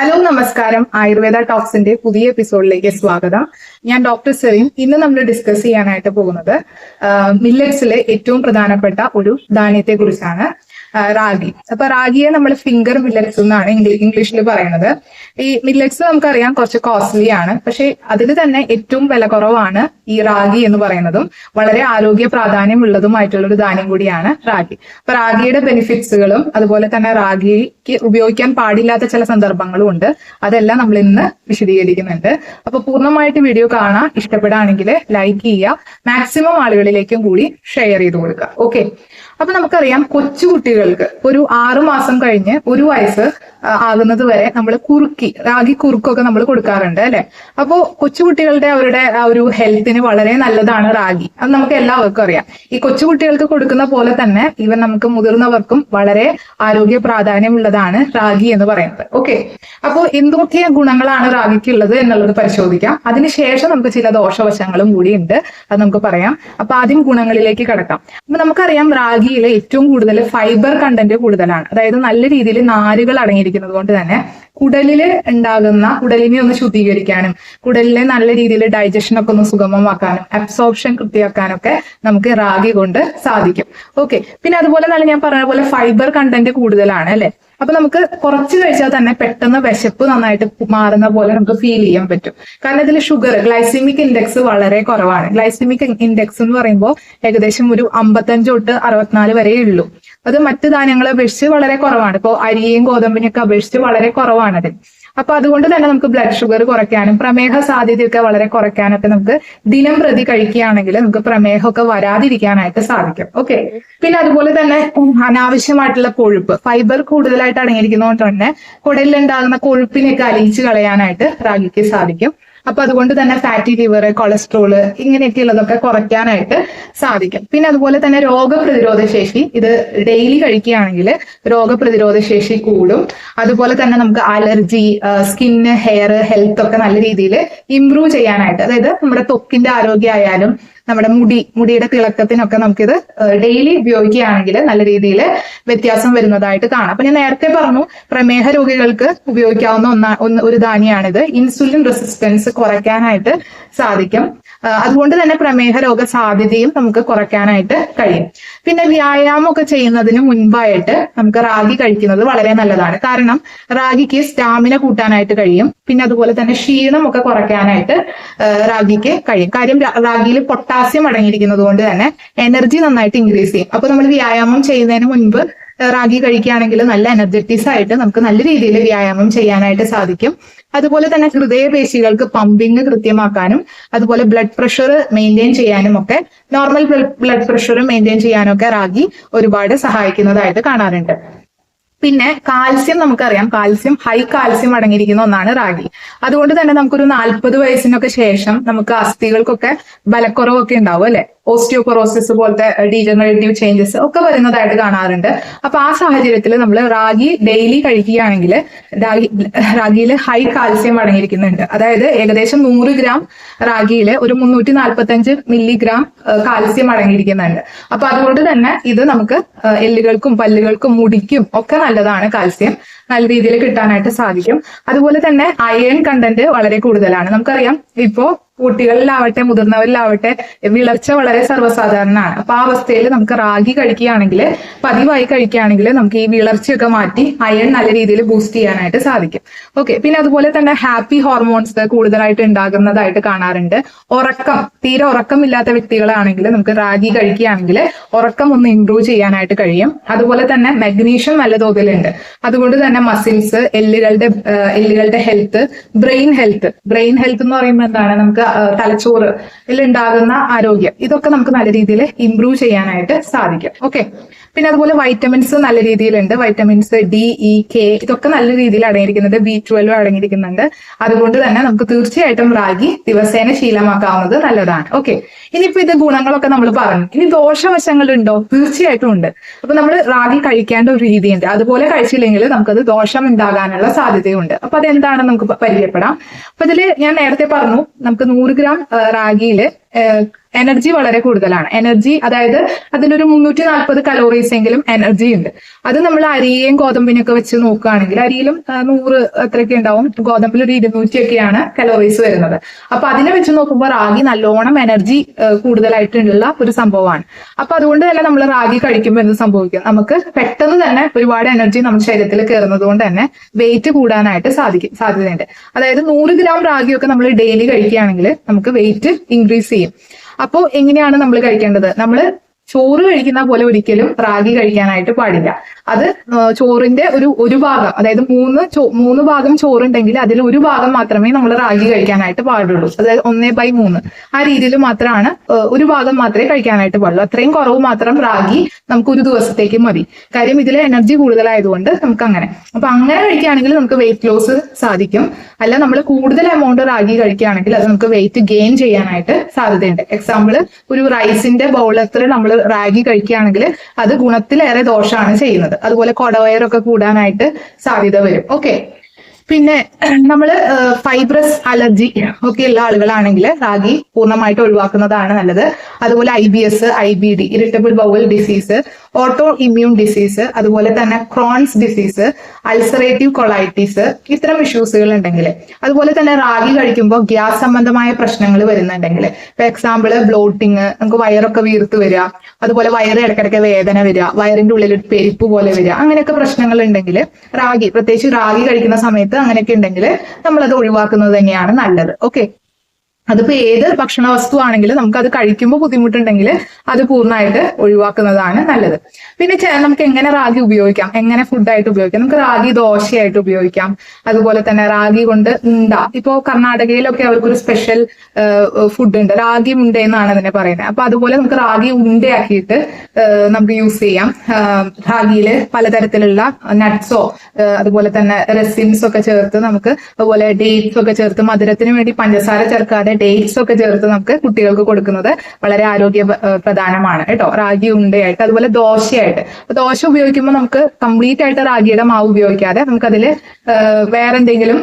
Hello നമസ്കാരം. ആയുർവേദ ടോക്സിന്റെ പുതിയ എപ്പിസോഡിലേക്ക് സ്വാഗതം. ഞാൻ ഡോക്ടർ സെറീൻ. ഇന്ന് നമ്മൾ ഡിസ്കസ് ചെയ്യാനായിട്ട് പോകുന്നത് മില്ലറ്റ്സിലെ ഏറ്റവും പ്രധാനപ്പെട്ട ഒരു ധാന്യത്തെ കുറിച്ചാണ് റാഗി. അപ്പൊ റാഗിയെ നമ്മൾ ഫിംഗർ മില്ലറ്റ്സ് എന്നാണ് ഇംഗ്ലീഷിൽ പറയുന്നത് ഈ മില്ലറ്റ്സ് നമുക്കറിയാം കുറച്ച് കോസ്റ്റ്ലി ആണ്. പക്ഷെ അതിൽ തന്നെ ഏറ്റവും വില കുറവാണ് ഈ റാഗി എന്ന് പറയുന്നതും വളരെ ആരോഗ്യ പ്രാധാന്യമുള്ളതുമായിട്ടുള്ള ഒരു ധാന്യം കൂടിയാണ് റാഗി. അപ്പൊ റാഗിയുടെ ബെനിഫിറ്റ്സുകളും അതുപോലെ തന്നെ റാഗിക്ക് ഉപയോഗിക്കാൻ പാടില്ലാത്ത ചില സന്ദർഭങ്ങളും ഉണ്ട്. അതെല്ലാം നമ്മൾ ഇന്ന് വിശദീകരിക്കുന്നുണ്ട്. അപ്പൊ പൂർണമായിട്ട് വീഡിയോ കാണാൻ ഇഷ്ടപ്പെടുകയാണെങ്കിൽ ലൈക്ക് ചെയ്യുക. മാക്സിമം ആളുകളിലേക്കും കൂടി ഷെയർ ചെയ്ത് കൊടുക്കുക. ഓക്കെ അപ്പൊ നമുക്കറിയാം കൊച്ചുകുട്ടികൾക്ക് ഒരു ആറു മാസം കഴിഞ്ഞ് ഒരു വയസ്സ് ആകുന്നത് വരെ നമ്മൾ കുറുക്കി റാഗി കുറുക്കൊക്കെ നമ്മൾ കൊടുക്കാറുണ്ട് അല്ലെ? അപ്പോ കൊച്ചുകുട്ടികളുടെ അവരുടെ ആ ഒരു ഹെൽത്തിന് വളരെ നല്ലതാണ് റാഗി. അത് നമുക്ക് എല്ലാവർക്കും അറിയാം. ഈ കൊച്ചുകുട്ടികൾക്ക് കൊടുക്കുന്ന പോലെ തന്നെ ഇവൻ നമുക്ക് മുതിർന്നവർക്കും വളരെ ആരോഗ്യ പ്രാധാന്യമുള്ളതാണ് റാഗി എന്ന് പറയുന്നത്. ഓക്കെ? അപ്പോൾ എന്തൊക്കെ ഗുണങ്ങളാണ് റാഗിക്ക് ഉള്ളത് എന്നുള്ളത് പരിശോധിക്കാം. അതിനുശേഷം നമുക്ക് ചില ദോഷവശങ്ങളും കൂടി ഉണ്ട്. അത് നമുക്ക് പറയാം. അപ്പൊ ആദ്യം ഗുണങ്ങളിലേക്ക് കടക്കാം. അപ്പൊ നമുക്കറിയാം റാഗിയിലെ ഏറ്റവും കൂടുതൽ ഫൈബർ കണ്ടന്റ് കൂടുതലാണ്. അതായത് നല്ല രീതിയിൽ നാരുകൾ അടങ്ങിയിരിക്കുന്നത് കൊണ്ട് തന്നെ കുടലിൽ ഉണ്ടാകുന്ന കുടലിനെ ഒന്ന് ശുദ്ധീകരിക്കാനും കുടലിനെ നല്ല രീതിയിൽ ഡൈജഷൻ ഒക്കെ ഒന്ന് സുഗമമാക്കാനും അബ്സോർപ്ഷൻ കൃത്യമാക്കാനൊക്കെ നമുക്ക് റാഗി കൊണ്ട് സാധിക്കും. ഓക്കെ പിന്നെ അതുപോലെ തന്നെ ഞാൻ പറഞ്ഞ പോലെ ഫൈബർ കണ്ടന്റ് കൂടുതലാണ് അല്ലെ? അപ്പൊ നമുക്ക് കുറച്ച് കഴിച്ചാൽ തന്നെ പെട്ടെന്ന് വിശപ്പ് നന്നായിട്ട് മാറുന്ന പോലെ നമുക്ക് ഫീൽ ചെയ്യാൻ പറ്റും. കാരണം ഇതിൽ ഷുഗർ ഗ്ലൈസിമിക് ഇൻഡെക്സ് വളരെ കുറവാണ്. ഗ്ലൈസിമിക് ഇൻഡെക്സ് എന്ന് പറയുമ്പോൾ ഏകദേശം ഒരു അമ്പത്തഞ്ച് തൊട്ട് അറുപത്തിനാല് വരെ ഉള്ളൂ. അത് മറ്റു ധാന്യങ്ങളെ അപേക്ഷിച്ച് വളരെ കുറവാണ്. ഇപ്പോൾ അരിയും ഗോതമ്പിനെയൊക്കെ അപേക്ഷിച്ച് വളരെ കുറവാണത്. അപ്പൊ അതുകൊണ്ട് തന്നെ നമുക്ക് ബ്ലഡ് ഷുഗർ കുറയ്ക്കാനും പ്രമേഹ സാധ്യതയൊക്കെ വളരെ കുറയ്ക്കാനൊക്കെ നമുക്ക് ദിനം പ്രതി കഴിക്കുകയാണെങ്കിൽ നമുക്ക് പ്രമേഹമൊക്കെ വരാതിരിക്കാനായിട്ട് സാധിക്കും. ഓക്കെ? പിന്നെ അതുപോലെ തന്നെ അനാവശ്യമായിട്ടുള്ള കൊഴുപ്പ്. ഫൈബർ കൂടുതലായിട്ട് അടങ്ങിയിരിക്കുന്നതുകൊണ്ട് തന്നെ കുടലിലുണ്ടാകുന്ന കൊഴുപ്പിനെയൊക്കെ അലിയിച്ച് കളയാനായിട്ട് റാഗിക്ക് സാധിക്കും. അപ്പൊ അതുകൊണ്ട് തന്നെ ഫാറ്റി ലിവർ കൊളസ്ട്രോൾ ഇങ്ങനെയൊക്കെയുള്ളതൊക്കെ കുറയ്ക്കാനായിട്ട് സാധിക്കും. പിന്നെ അതുപോലെ തന്നെ രോഗപ്രതിരോധ ശേഷി ഇത് ഡെയിലി കഴിക്കുകയാണെങ്കിൽ രോഗപ്രതിരോധ ശേഷി കൂടും. അതുപോലെ തന്നെ നമുക്ക് അലർജി സ്കിന്ന് ഹെയർ ഹെൽത്ത് ഒക്കെ നല്ല രീതിയിൽ ഇംപ്രൂവ് ചെയ്യാനായിട്ട് അതായത് നമ്മുടെ ത്വക്കിന്റെ ആരോഗ്യമായാലും നമ്മുടെ മുടി മുടിയുടെ തിളക്കത്തിനൊക്കെ നമുക്കിത് ഡെയിലി ഉപയോഗിക്കുകയാണെങ്കിൽ നല്ല രീതിയിൽ വ്യത്യാസം വരുന്നതായിട്ട് കാണാം. അപ്പൊ ഞാൻ നേരത്തെ പറഞ്ഞു പ്രമേഹ രോഗികൾക്ക് ഉപയോഗിക്കാവുന്ന ഒന്ന ഒന്ന് ഒരു ധാന്യമാണിത് ഇൻസുലിൻ റെസിസ്റ്റൻസ് കുറയ്ക്കാനായിട്ട് സാധിക്കും. അതുകൊണ്ട് തന്നെ പ്രമേഹ രോഗ സാധ്യതയും നമുക്ക് കുറയ്ക്കാനായിട്ട് കഴിയും. പിന്നെ വ്യായാമം ഒക്കെ ചെയ്യുന്നതിന് മുൻപായിട്ട് നമുക്ക് റാഗി കഴിക്കുന്നത് വളരെ നല്ലതാണ്. കാരണം റാഗിക്ക് സ്റ്റാമിന കൂട്ടാനായിട്ട് കഴിയും. പിന്നെ അതുപോലെ തന്നെ ക്ഷീണം ഒക്കെ കുറയ്ക്കാനായിട്ട് റാഗിക്ക് കഴിയും. കാര്യം റാഗിയിൽ പൊട്ടാസ്യം അടങ്ങിയിരിക്കുന്നത് കൊണ്ട് തന്നെ എനർജി നന്നായിട്ട് ഇൻക്രീസ് ചെയ്യും. അപ്പൊ നമ്മൾ വ്യായാമം ചെയ്യുന്നതിന് മുൻപ് റാഗി കഴിക്കുകയാണെങ്കിൽ നല്ല എനർജറ്റിക്സ് ആയിട്ട് നമുക്ക് നല്ല രീതിയിൽ വ്യായാമം ചെയ്യാനായിട്ട് സാധിക്കും. അതുപോലെ തന്നെ ഹൃദയപേശികൾക്ക് പമ്പിങ് കൃത്യമാക്കാനും അതുപോലെ ബ്ലഡ് പ്രഷർ മെയിന്റെയിൻ ചെയ്യാനും ഒക്കെ നോർമൽ ബ്ലഡ് പ്രഷർ മെയിന്റെയിൻ ചെയ്യാനും ഒക്കെ റാഗി ഒരുപാട് സഹായിക്കുന്നതായിട്ട് കാണാറുണ്ട്. പിന്നെ കാൽസ്യം നമുക്കറിയാം. കാൽസ്യം ഹൈ കാൽസ്യം അടങ്ങിയിരിക്കുന്ന ഒന്നാണ് റാഗി. അതുകൊണ്ട് തന്നെ നമുക്കൊരു നാൽപ്പത് വയസ്സിനൊക്കെ ശേഷം നമുക്ക് അസ്ഥികൾക്കൊക്കെ ബലക്കുറവൊക്കെ ഉണ്ടാവും അല്ലെ? ഓസ്റ്റിയോപൊറോസിസ് പോലത്തെ ഡീജനറേറ്റീവ് ചേഞ്ചസ് ഒക്കെ വരുന്നതായിട്ട് കാണാറുണ്ട്. അപ്പൊ ആ സാഹചര്യത്തിൽ നമ്മൾ റാഗി ഡെയിലി കഴിക്കുകയാണെങ്കിൽ റാഗി റാഗിയിൽ ഹൈ കാൽസ്യം അടങ്ങിയിരിക്കുന്നുണ്ട്. അതായത് ഏകദേശം നൂറ് ഗ്രാം റാഗിയിൽ ഒരു മുന്നൂറ്റി നാൽപ്പത്തി അഞ്ച് മില്ലിഗ്രാം കാൽസ്യം അടങ്ങിയിരിക്കുന്നുണ്ട്. അപ്പൊ അതുകൊണ്ട് തന്നെ ഇത് നമുക്ക് എല്ലുകൾക്കും പല്ലുകൾക്കും മുടിക്കും ഒക്കെ നല്ലതാണ് കാൽസ്യം. നല്ല രീതിയിൽ കിട്ടാനായിട്ട് സാധിക്കും. അതുപോലെ തന്നെ അയൺ കണ്ടന്റ് വളരെ കൂടുതലാണ്. നമുക്കറിയാം ഇപ്പോ കുട്ടികളിലാവട്ടെ മുതിർന്നവരിലാവട്ടെ വിളർച്ച വളരെ സർവസാധാരണമാണ്. അപ്പൊ ആ അവസ്ഥയിൽ നമുക്ക് റാഗി കഴിക്കുകയാണെങ്കിൽ പതിവായി കഴിക്കുകയാണെങ്കിൽ നമുക്ക് ഈ വിളർച്ചയൊക്കെ മാറ്റി അയൺ നല്ല രീതിയിൽ ബൂസ്റ്റ് ചെയ്യാനായിട്ട് സാധിക്കും. ഓക്കെ പിന്നെ അതുപോലെ തന്നെ ഹാപ്പി ഹോർമോൺസ് കൂടുതലായിട്ട് ഉണ്ടാകുന്നതായിട്ട് കാണാറുണ്ട്. ഉറക്കം തീരെ ഉറക്കമില്ലാത്ത വ്യക്തികളാണെങ്കിൽ നമുക്ക് റാഗി കഴിക്കുകയാണെങ്കിൽ ഉറക്കം ഒന്ന് ഇംപ്രൂവ് ചെയ്യാനായിട്ട് കഴിയും. അതുപോലെ തന്നെ മഗ്നീഷ്യം നല്ല തോതിലുണ്ട്. അതുകൊണ്ട് തന്നെ മസിൽസ് എല്ലുകളുടെ എല്ലുകളുടെ health brain health brain health എന്ന് പറയുമ്പോൾ എന്താണ്? നമുക്ക് തലച്ചോറ് ഉണ്ടാകുന്ന ആരോഗ്യം. ഇതൊക്കെ നമുക്ക് നല്ല രീതിയിൽ ഇംപ്രൂവ് ചെയ്യാനായിട്ട് സാധിക്കും. ഓക്കെ പിന്നെ അതുപോലെ വൈറ്റമിൻസ് നല്ല രീതിയിലുണ്ട്. വൈറ്റമിൻസ് ഡി ഇ കെ ഇതൊക്കെ നല്ല രീതിയിൽ അടങ്ങിയിരിക്കുന്നുണ്ട് ബി ട്വൽവ് അടങ്ങിയിരിക്കുന്നുണ്ട്. അതുകൊണ്ട് തന്നെ നമുക്ക് തീർച്ചയായിട്ടും റാഗി ദിവസേന ശീലമാക്കാവുന്നത് നല്ലതാണ്. ഓക്കെ ഇനിയിപ്പോ ഇത് ഗുണങ്ങളൊക്കെ നമ്മൾ പറഞ്ഞു. ഇനി ദോഷവശങ്ങളുണ്ടോ? തീർച്ചയായിട്ടും ഉണ്ട്. അപ്പൊ നമ്മൾ റാഗി കഴിക്കേണ്ട ഒരു രീതിയുണ്ട്. അതുപോലെ കഴിച്ചില്ലെങ്കിൽ നമുക്കത് ദോഷം ഉണ്ടാകാനുള്ള സാധ്യതയുണ്ട്. അപ്പൊ അതെന്താണെന്ന് നമുക്ക് പരിചയപ്പെടാം. അപ്പൊ ഇതിൽ ഞാൻ നേരത്തെ പറഞ്ഞു നമുക്ക് നൂറ് ഗ്രാം റാഗിയിൽ എനർജി വളരെ കൂടുതലാണ്. എനർജി അതായത് അതിലൊരു മുന്നൂറ്റി നാൽപ്പത് കലോറീസ് എങ്കിലും എനർജി ഉണ്ട്. അത് നമ്മൾ അരിയും ഗോതമ്പിനും ഒക്കെ വെച്ച് നോക്കുകയാണെങ്കിൽ അരിയിലും നൂറ് അത്രയൊക്കെ ഉണ്ടാവും. ഗോതമ്പിൽ ഒരു ഇരുന്നൂറ്റിയൊക്കെയാണ് കലോറീസ് വരുന്നത്. അപ്പൊ അതിനെ വെച്ച് നോക്കുമ്പോൾ റാഗി നല്ലോണം എനർജി കൂടുതലായിട്ടുള്ള ഒരു സംഭവമാണ്. അപ്പൊ അതുകൊണ്ട് തന്നെ നമ്മൾ റാഗി കഴിക്കുമ്പോൾ എന്ത് സംഭവിക്കും? നമുക്ക് പെട്ടെന്ന് തന്നെ ഒരുപാട് എനർജി നമ്മുടെ ശരീരത്തിൽ കയറുന്നത് കൊണ്ട് തന്നെ വെയിറ്റ് കൂടാനായിട്ട് സാധിക്കും സാധ്യതയുണ്ട്. അതായത് നൂറ് ഗ്രാം റാഗിയൊക്കെ നമ്മൾ ഡെയിലി കഴിക്കുകയാണെങ്കിൽ നമുക്ക് വെയിറ്റ് ഇൻക്രീസ് ചെയ്യും. അപ്പോൾ എങ്ങനെയാണ് നമ്മൾ കഴിക്കേണ്ടത്? നമ്മൾ ചോറ് കഴിക്കുന്ന പോലെ ഒരിക്കലും റാഗി കഴിക്കാനായിട്ട് പാടില്ല. അത് ചോറിന്റെ ഒരു ഒരു ഭാഗം അതായത് മൂന്ന് മൂന്ന് ഭാഗം ചോറുണ്ടെങ്കിൽ അതിൽ ഒരു ഭാഗം മാത്രമേ നമ്മൾ റാഗി കഴിക്കാനായിട്ട് പാടുള്ളൂ. അതായത് ഒന്നേ ബൈ മൂന്ന്. ആ രീതിയിൽ മാത്രമാണ് ഒരു ഭാഗം മാത്രമേ കഴിക്കാനായിട്ട് പാടുള്ളൂ. അത്രയും കുറവ് മാത്രം റാഗി നമുക്ക് ഒരു ദിവസത്തേക്ക് മതി. കാര്യം ഇതിലെ എനർജി കൂടുതലായതുകൊണ്ട് നമുക്ക് അങ്ങനെ. അപ്പൊ അങ്ങനെ കഴിക്കുകയാണെങ്കിൽ നമുക്ക് വെയിറ്റ് ലോസ് സാധിക്കും. അല്ല നമ്മൾ കൂടുതൽ എമൗണ്ട് റാഗി കഴിക്കുകയാണെങ്കിൽ അത് നമുക്ക് വെയിറ്റ് ഗെയിൻ ചെയ്യാനായിട്ട് സാധ്യതയുണ്ട്. എക്സാമ്പിൾ ഒരു റൈസിന്റെ ബൗളത്തിൽ നമ്മൾ റാഗി കഴിക്കുകയാണെങ്കിൽ അത് ഗുണത്തിലേറെ ദോഷമാണ് ചെയ്യുന്നത്. അതുപോലെ കൊടവയറൊക്കെ കൂടാനായിട്ട് സാധ്യത വരും. ഓക്കെ പിന്നെ നമ്മൾ ഫൈബ്രസ് അലർജി ഒക്കെ ഉള്ള ആളുകളാണെങ്കിൽ റാഗി പൂർണമായിട്ട് ഒഴിവാക്കുന്നതാണ് നല്ലത്. അതുപോലെ I B S I B D irritable bowel disease autoimmune disease അതുപോലെ തന്നെ ക്രോൺസ് ഡിസീസ് അൾസറേറ്റീവ് കൊളൈറ്റിസ് ഇത്തരം ഇഷ്യൂസുകൾ ഉണ്ടെങ്കിൽ. അതുപോലെ തന്നെ റാഗി കഴിക്കുമ്പോൾ ഗ്യാസ് സംബന്ധമായ പ്രശ്നങ്ങൾ വരുന്നുണ്ടെങ്കിൽ. ഇപ്പൊ എക്സാമ്പിൾ ബ്ലോട്ടിങ് നമുക്ക് വയറൊക്കെ വീർത്ത് വരിക. അതുപോലെ വയറ് ഇടയ്ക്കിടയ്ക്ക് വേദന വരിക. വയറിന്റെ ഉള്ളിൽ പെരുപ്പ് പോലെ വരിക. അങ്ങനെയൊക്കെ പ്രശ്നങ്ങൾ ഉണ്ടെങ്കിൽ റാഗി പ്രത്യേകിച്ച് റാഗി കഴിക്കുന്ന സമയത്ത് അങ്ങനെയൊക്കെ ഉണ്ടെങ്കിൽ നമ്മളത് ഒഴിവാക്കുന്നത് തന്നെയാണ് നല്ലത്. ഓക്കെ അതിപ്പോ ഏത് ഭക്ഷണ വസ്തു ആണെങ്കിലും നമുക്ക് അത് കഴിക്കുമ്പോൾ ബുദ്ധിമുട്ടുണ്ടെങ്കിൽ അത് പൂർണമായിട്ട് ഒഴിവാക്കുന്നതാണ് നല്ലത്. പിന്നെ നമുക്ക് എങ്ങനെ റാഗി ഉപയോഗിക്കാം? എങ്ങനെ ഫുഡായിട്ട് ഉപയോഗിക്കാം? നമുക്ക് റാഗി ദോശയായിട്ട് ഉപയോഗിക്കാം. അതുപോലെ തന്നെ റാഗി കൊണ്ട് ഉണ്ട. ഇപ്പോ കർണാടകയിലൊക്കെ അവർക്കൊരു സ്പെഷ്യൽ ഫുഡ് ഉണ്ട് റാഗി ഉണ്ട എന്നാണ് അതിനെ പറയുന്നത്. അപ്പൊ അതുപോലെ നമുക്ക് റാഗി ഉണ്ടയാക്കിയിട്ട് നമുക്ക് യൂസ് ചെയ്യാം. റാഗിയിൽ പലതരത്തിലുള്ള നട്ട്സോ അതുപോലെ തന്നെ റെസിൻസ് ഒക്കെ ചേർത്ത് നമുക്ക് അതുപോലെ ഡേറ്റ്സ് ഒക്കെ ചേർത്ത് മധുരത്തിന് വേണ്ടി പഞ്ചസാര ചേർക്കാതെ ഡേറ്റ്സ് ഒക്കെ ചേർത്ത് നമുക്ക് കുട്ടികൾക്ക് കൊടുക്കുന്നത് വളരെ ആരോഗ്യ പ്രധാനമാണ്. കേട്ടോ? റാഗി ഉണ്ടയായിട്ട് അതുപോലെ ദോശയായിട്ട്. ദോശ ഉപയോഗിക്കുമ്പോൾ നമുക്ക് കംപ്ലീറ്റ് ആയിട്ട് റാഗിയുടെ മാവ് ഉപയോഗിക്കാതെ നമുക്കതിൽ വേറെ എന്തെങ്കിലും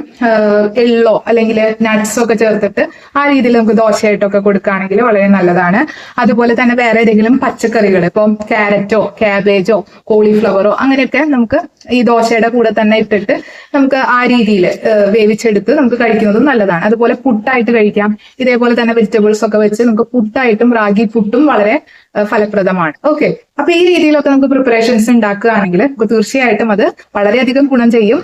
എള്ളോ അല്ലെങ്കിൽ നട്ട്സോ ഒക്കെ ചേർത്തിട്ട് ആ രീതിയിൽ നമുക്ക് ദോശയായിട്ടൊക്കെ കൊടുക്കുകയാണെങ്കിൽ വളരെ നല്ലതാണ്. അതുപോലെ തന്നെ വേറെ ഏതെങ്കിലും പച്ചക്കറികൾ ഇപ്പം ക്യാരറ്റോ ക്യാബേജോ കോളിഫ്ലവറോ അങ്ങനെയൊക്കെ നമുക്ക് ഈ ദോശയുടെ കൂടെ തന്നെ ഇട്ടിട്ട് നമുക്ക് ആ രീതിയിൽ വേവിച്ചെടുത്ത് നമുക്ക് കഴിക്കുന്നതും നല്ലതാണ്. അതുപോലെ പുട്ടായിട്ട് കഴിക്കാം. ഇതേപോലെ തന്നെ വെജിറ്റബിൾസ് ഒക്കെ വെച്ച് നമുക്ക് പുട്ടായിട്ടും റാഗി പുട്ടും വളരെ ഫലപ്രദമാണ്. ഓക്കെ അപ്പൊ ഈ രീതിയിലൊക്കെ നമുക്ക് പ്രിപ്പറേഷൻസ് ഉണ്ടാക്കുകയാണെങ്കിൽ നമുക്ക് തീർച്ചയായിട്ടും അത് വളരെയധികം ഗുണം ചെയ്യും.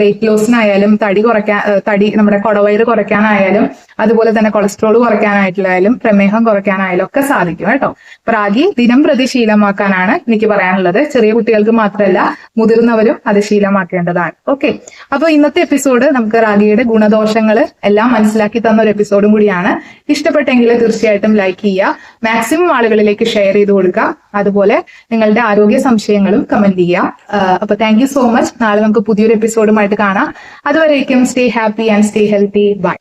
വെയിറ്റ് ലോസിനായാലും തടി കുറയ്ക്കാൻ തടി നമ്മുടെ കൊടവയറ് കുറയ്ക്കാനായാലും അതുപോലെ തന്നെ കൊളസ്ട്രോൾ കുറയ്ക്കാനായിട്ടായാലും പ്രമേഹം കുറയ്ക്കാനായാലും ഒക്കെ സാധിക്കും കേട്ടോ. റാഗി ദിനം പ്രതി ശീലമാക്കാനാണ് എനിക്ക് പറയാനുള്ളത്. ചെറിയ കുട്ടികൾക്ക് മാത്രമല്ല മുതിർന്നവരും അത് ശീലമാക്കേണ്ടതാണ്. ഓക്കെ അപ്പൊ ഇന്നത്തെ എപ്പിസോഡ് നമുക്ക് റാഗിയുടെ ഗുണദോഷങ്ങൾ എല്ലാം മനസ്സിലാക്കി തന്ന ഒരു എപ്പിസോഡും കൂടിയാണ്. ഇഷ്ടപ്പെട്ടെങ്കിൽ തീർച്ചയായിട്ടും ലൈക്ക് ചെയ്യുക. മാക്സിമം ആളുകളിലേക്ക് ഷെയർ ചെയ്ത് കൊടുക്കുക. അതുപോലെ നിങ്ങളുടെ ആരോഗ്യ സംശയങ്ങളും കമന്റ് ചെയ്യുക. അപ്പൊ താങ്ക് സോ മച്ച് നാളെ നമുക്ക് പുതിയൊരു എപ്പിസോഡുമായിട്ട് കാണാം. അതുവരേക്കും stay happy and stay healthy bye